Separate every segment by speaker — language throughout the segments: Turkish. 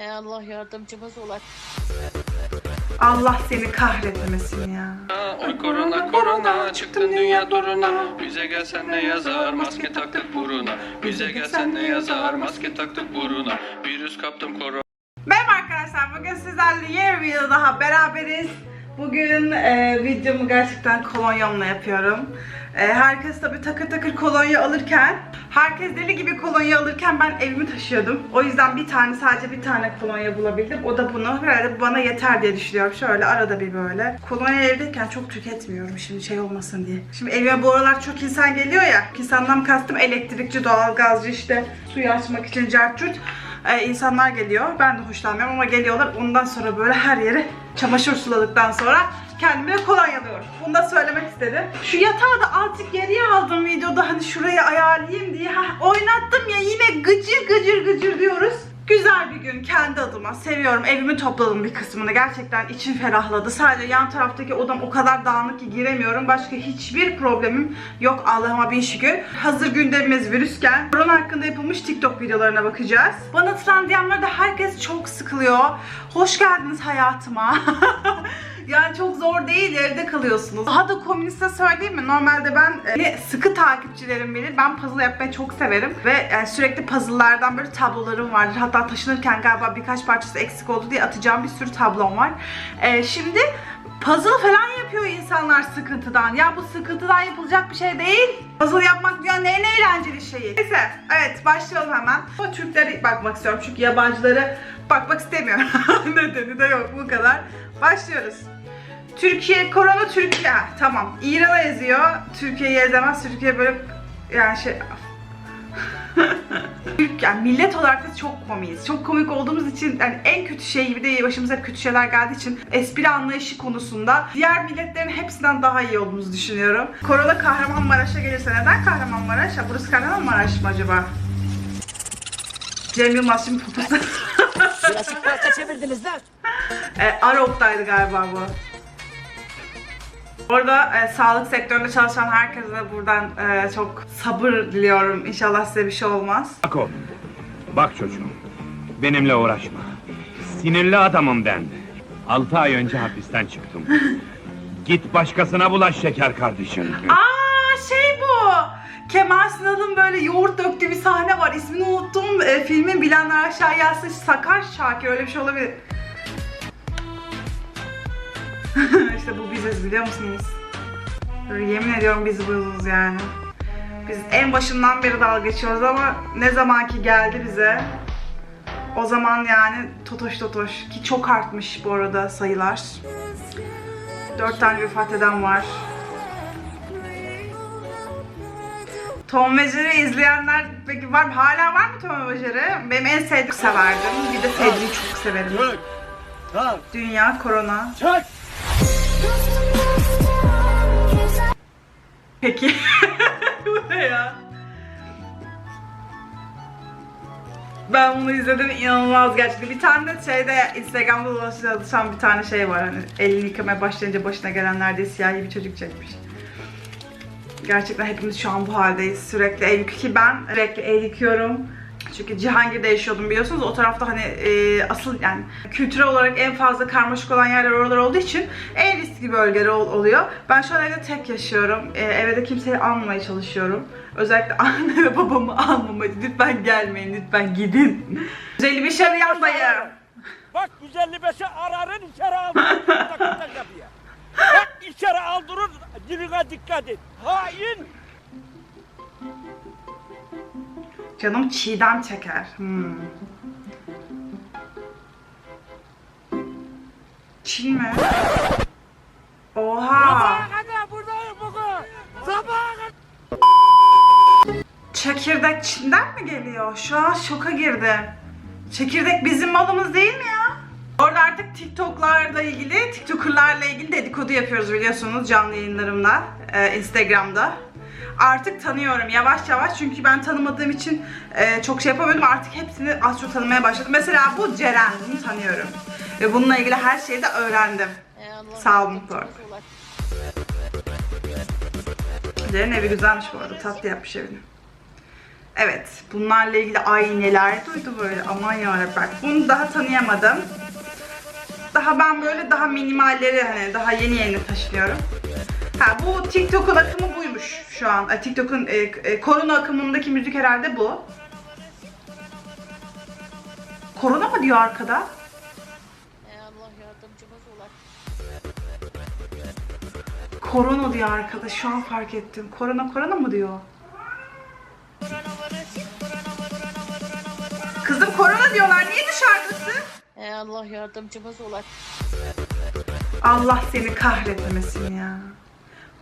Speaker 1: Ey Allah yardımcımız ola.
Speaker 2: Allah seni kahretmesin ya.
Speaker 3: Oy korona korona çıktın dünya turuna Bize gelsen ne yazar maske taktık buruna Bize gelsen ne yazar maske taktık buruna Virüs kaptım korona
Speaker 2: Merhaba arkadaşlar. Bugün sizlerle yeni bir video daha beraberiz. Bugün e, videomu gerçekten kolonyamla yapıyorum. E, herkes tabii takır takır kolonya alırken, herkes deli gibi kolonya alırken ben evimi taşıyordum. O yüzden bir tane sadece bir tane kolonya bulabildim. O da bunu. Herhalde bana yeter diye düşünüyorum. Şöyle arada bir böyle. Kolonya evdeyken çok tüketmiyorum şimdi şey olmasın diye. Şimdi evime bu aralar çok insan geliyor ya. İnsandan kastım elektrikçi, doğalgazcı işte suyu açmak için cartçurt e, insanlar geliyor. Ben de hoşlanmıyorum ama geliyorlar. Ondan sonra böyle her yeri çamaşır suladıktan sonra kendime kolonyalıyorum. Bunu da söylemek istedim. Şu yatağı da azıcık geriye aldım videoda hani şuraya ayarlayayım diye. Heh, oynattım ya yine gıcır gıcır gıcır diyoruz. Güzel bir gün kendi adıma seviyorum. Evimi topladım bir kısmını. Gerçekten içim ferahladı. Sadece yan taraftaki odam o kadar dağınık ki giremiyorum. Başka hiçbir problemim yok Allah'ıma bin şükür. Hazır gündemimiz virüsken korona hakkında yapılmış TikTok videolarına bakacağız. Bana Trendyol'da herkes çok sıkılıyor. Hoş geldiniz hayatıma. Yani çok zor değil evde kalıyorsunuz. Daha da komüniste söyleyeyim mi? Normalde ben e, sıkı takipçilerim bilir. Ben puzzle yapmayı çok severim. Ve yani sürekli puzzle'lardan böyle tablolarım vardır. Hatta taşınırken galiba birkaç parçası eksik oldu diye atacağım bir sürü tablom var. E, şimdi puzzle falan yapıyor insanlar sıkıntıdan. Ya bu sıkıntıdan yapılacak bir şey değil. Puzzle yapmak dünyanın en eğlenceli şeyi. Neyse evet başlayalım hemen. Bu Türklere bakmak istiyorum çünkü yabancıları bakmak istemiyorum. Nedeni de yok bu kadar. Başlıyoruz. Türkiye, korona Türkiye. Ha, Tamam. İran'a eziyor. Türkiye'yi ezemez. Türkiye böyle yani şey... Türk yani millet olarak da çok komiyiz. Çok komik olduğumuz için yani en kötü şey bir de başımıza hep kötü şeyler geldiği için espri anlayışı konusunda diğer milletlerin hepsinden daha iyi olduğumuzu düşünüyorum. Korona Kahramanmaraş'a gelirse neden Kahramanmaraş? Ya burası Kahramanmaraş mı acaba? Cem Yılmaz şimdi poposu.
Speaker 4: Jurassic Park'a çevirdiniz lan.
Speaker 2: E, Arok'taydı galiba bu. Orada e, sağlık sektöründe çalışan herkese buradan e, çok sabır diliyorum. İnşallah size bir şey olmaz.
Speaker 5: Bak oğlum, bak çocuğum. Benimle uğraşma. Sinirli adamım ben. Altı ay önce hapisten çıktım. Git başkasına bulaş şeker kardeşim.
Speaker 2: Aa şey bu. Kemal Sunal'ın böyle yoğurt döktüğü bir sahne var. İsmini unuttum. E, filmin bilenler aşağı yazsın. Sakar Şakir öyle bir şey olabilir. işte bu biziz biliyor musunuz? Böyle yemin ediyorum biz buyuz yani. Biz en başından beri dalga geçiyoruz ama ne zamanki geldi bize o zaman yani totoş totoş ki çok artmış bu arada sayılar. Dört tane vefat eden var. Tom ve Jerry izleyenler peki var mı? Hala var mı Tom ve Jerry? Benim en sevdiğim severdim. Bir de Cedric'i çok severim. Dünya, korona. Peki. Bu ne ya? Ben bunu izledim inanılmaz gerçekten. Bir tane de şeyde Instagram'da dolaşan bir tane şey var hani elini yıkamaya başlayınca başına gelenler diye siyahi bir çocuk çekmiş. Gerçekten hepimiz şu an bu haldeyiz. Sürekli el ki ben sürekli el yıkıyorum. Çünkü Cihangir'de yaşıyordum biliyorsunuz. O tarafta hani e, asıl yani kültürel olarak en fazla karmaşık olan yerler oralar olduğu için en riskli bölgeler ol- oluyor. Ben şu an evde tek yaşıyorum. E, eve de kimseyi almamaya çalışıyorum. Özellikle anne ve babamı almamaya. Lütfen gelmeyin, lütfen gidin. 155 arayan dayı.
Speaker 4: Bak 155'e ararın içeri aldırır. Bak içeri aldırır. Diline dikkat et. Hain.
Speaker 2: Canım çiğdem çeker. Hmm. Çiğ mi? Oha! Çekirdek Çin'den mi geliyor? Şu an şoka girdim. Çekirdek bizim malımız değil mi ya? Orada artık TikTok'larla ilgili, TikToker'larla ilgili dedikodu yapıyoruz biliyorsunuz canlı yayınlarımda, e, Instagram'da. Artık tanıyorum yavaş yavaş çünkü ben tanımadığım için e, çok şey yapamıyordum. Artık hepsini az çok tanımaya başladım. Mesela bu Ceren, bunu tanıyorum. Ve bununla ilgili her şeyi de öğrendim. Sağ olun. Ceren evi güzelmiş bu arada, tatlı yapmış evini. Evet, bunlarla ilgili ay neler duydu böyle. Aman yarabbim. Bak, Bunu daha tanıyamadım. Daha ben böyle daha minimalleri hani daha yeni yeni taşıyorum. Ha bu TikTok'un akımı buymuş şu an. TikTok'un e, e, korona akımındaki müzik herhalde bu. Korona mı diyor arkada? Korona diyor arkada. Şu an fark ettim. Korona korona mı diyor? Kızım korona diyorlar. Niye dışarıdasın?
Speaker 1: Ey Allah yardımcımız ola.
Speaker 2: Allah seni kahretmesin ya.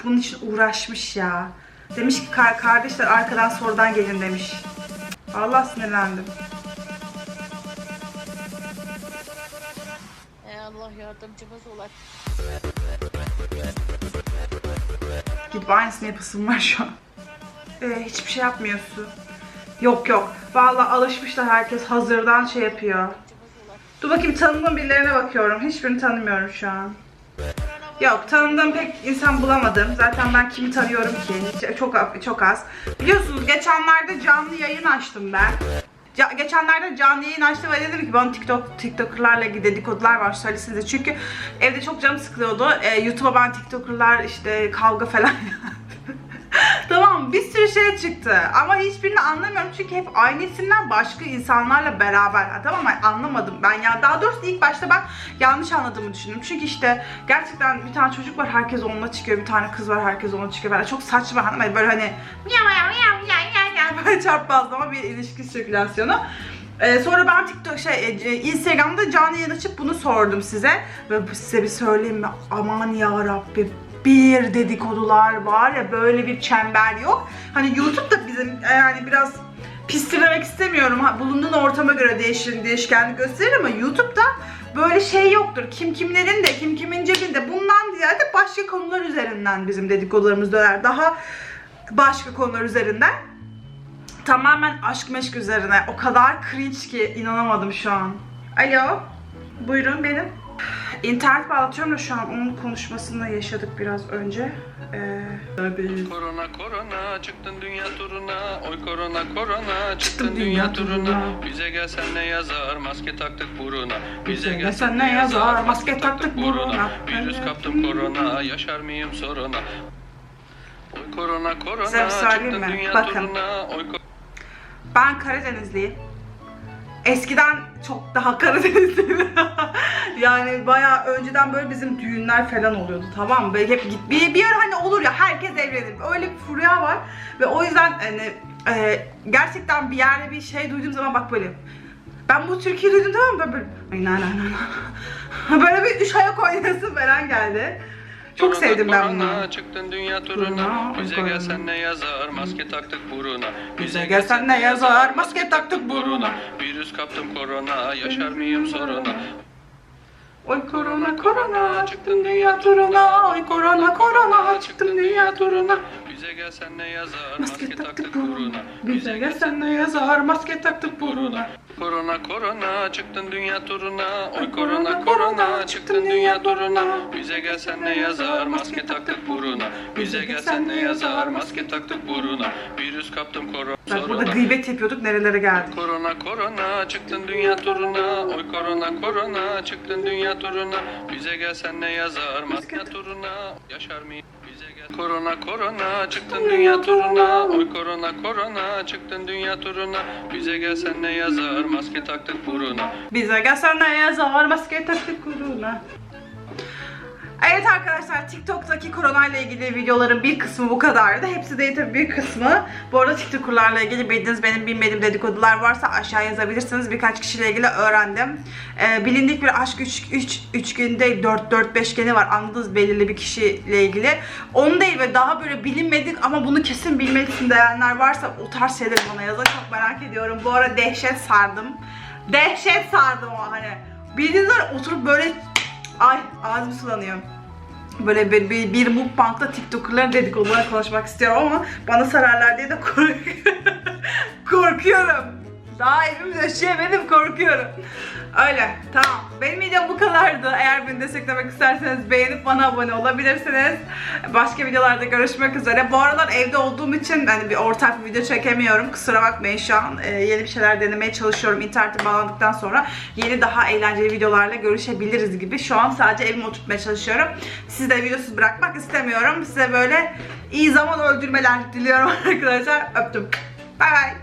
Speaker 2: Bunun için uğraşmış ya. Demiş ki "Kar- kardeşler arkadan sorudan gelin demiş. Allah sinirlendim.
Speaker 1: Ey Allah yardımcımız ola.
Speaker 2: Gidip aynısını yapasım var şu an. Ee, hiçbir şey yapmıyorsun. Yok yok. Vallahi alışmışlar herkes hazırdan şey yapıyor. Dur bakayım tanıdığım birilerine bakıyorum. Hiçbirini tanımıyorum şu an. Yok tanıdığım pek insan bulamadım. Zaten ben kimi tanıyorum ki? Çok çok az. Biliyorsunuz geçenlerde canlı yayın açtım ben. Ca- geçenlerde canlı yayın açtım ve dedim ki bana TikTok TikToker'larla ilgili dedikodular var söylesinize. Çünkü evde çok canım sıkılıyordu. Ee, YouTube'a ben TikToker'lar işte kavga falan sürü şey çıktı. Ama hiçbirini anlamıyorum çünkü hep aynı isimden başka insanlarla beraber. Ha, tamam mı? Anlamadım ben ya. Daha doğrusu ilk başta ben yanlış anladığımı düşündüm. Çünkü işte gerçekten bir tane çocuk var herkes onunla çıkıyor. Bir tane kız var herkes onunla çıkıyor. Böyle çok saçma. Hani böyle hani böyle çarpazlama bir ilişki sirkülasyonu. Ee, sonra ben TikTok şey e, Instagram'da canlı yayın açıp bunu sordum size. Ve size bir söyleyeyim mi? Aman ya Rabbi bir dedikodular var ya böyle bir çember yok. Hani YouTube da bizim e, yani biraz pislemek istemiyorum. Ha, bulunduğun ortama göre değişir, değişkenlik gösterir ama YouTube'da böyle şey yoktur. Kim kimlerin de kim kimin cebinde bundan ziyade başka konular üzerinden bizim dedikodularımız döner. Daha başka konular üzerinden tamamen aşk meşk üzerine. O kadar cringe ki inanamadım şu an. Alo. Buyurun benim. İnternet bağlatıyorum da şu an onun konuşmasını yaşadık biraz önce. Ee.
Speaker 3: Korona korona çıktın dünya turuna Oy korona korona çıktın dünya turuna. Bize gelsen ne yazar maske taktık buruna
Speaker 2: Bize gelsen ne yazar, maske taktık buruna.
Speaker 3: Virüs kaptım korona yaşar mıyım soruna Oy korona korona
Speaker 2: Size
Speaker 3: çıktın
Speaker 2: mi?
Speaker 3: dünya
Speaker 2: Bakın.
Speaker 3: turuna Oy
Speaker 2: Ben Karadenizliyim. Eskiden çok daha Karadenizliyim. yani bayağı önceden böyle bizim düğünler falan oluyordu tamam mı? Böyle hep git bir, bir ara hani olur ya herkes evlenir. Öyle bir furya var ve o yüzden hani e, gerçekten bir yerde bir şey duyduğum zaman bak böyle ben bu türküyü duydum tamam mı? Böyle, böyle ay na na na. Böyle bir üç ayak oynasın falan geldi. Çok sevdim ben bunu.
Speaker 3: çıktın dünya turuna. Bize gelsen ne yazar maske taktık buruna.
Speaker 2: Bize gelsen ne yazar, maske taktık buruna.
Speaker 3: Virüs kaptım korona yaşar mıyım soruna.
Speaker 2: Oy korona korona çıktım dünya turuna. Oy korona korona çıktım dünya turuna
Speaker 3: Bize gelsen ne yazar
Speaker 2: Maske taktık buruna. Bize gelsen ne yazar maske taktık buruna.
Speaker 3: Korona korona çıktın dünya turuna. Oy korona korona çıktın dünya turuna. Bize gelsen ne yazar maske taktık buruna. Bize gelsen ne yazar maske taktık buruna. Virüs kaptım korona.
Speaker 2: Bak burada gıybet yapıyorduk nerelere geldik?
Speaker 3: Korona korona çıktın dünya turuna. Oy korona korona çıktın dünya turuna. Bize gelsen ne yazar maske turuna. Yaşar gel Korona korona çıktın dünya turuna. Oy korona korona çıktın dünya turuna. Bize gelsen ne yazar? Maske taktık buruna.
Speaker 2: Bize gelsen ne yazar? Maske taktık buruna Evet arkadaşlar TikTok'taki korona ile ilgili videoların bir kısmı bu kadardı. Hepsi değil tabii bir kısmı. Bu arada TikToker'larla ilgili bildiğiniz benim bilmediğim dedikodular varsa aşağı yazabilirsiniz. Birkaç kişiyle ilgili öğrendim. Ee, bilindik bir aşk üç, üç, üçgeni değil 4-4 beşgeni var. Anladınız belirli bir kişiyle ilgili. Onu değil ve daha böyle bilinmedik ama bunu kesin bilmelisin diyenler varsa o tarz şeyleri bana yazın. Çok merak ediyorum. Bu ara dehşet sardım. Dehşet sardım o hani. Bildiğiniz oturup böyle Ay ağzım sulanıyor. Böyle bir, bir, bir mukbangda TikToker'ların dedikoduları konuşmak istiyorum ama bana sararlar diye de kork- korkuyorum. Daha evimi döşeyemedim korkuyorum. Öyle tamam. Benim videom bu kadardı. Eğer beni desteklemek isterseniz beğenip bana abone olabilirsiniz. Başka videolarda görüşmek üzere. Bu aralar evde olduğum için hani bir ortak bir video çekemiyorum. Kusura bakmayın şu an. Ee, yeni bir şeyler denemeye çalışıyorum. İnternete bağlandıktan sonra yeni daha eğlenceli videolarla görüşebiliriz gibi. Şu an sadece evime oturtmaya çalışıyorum. Sizi de videosuz bırakmak istemiyorum. Size böyle iyi zaman öldürmeler diliyorum arkadaşlar. Öptüm. Bay bay.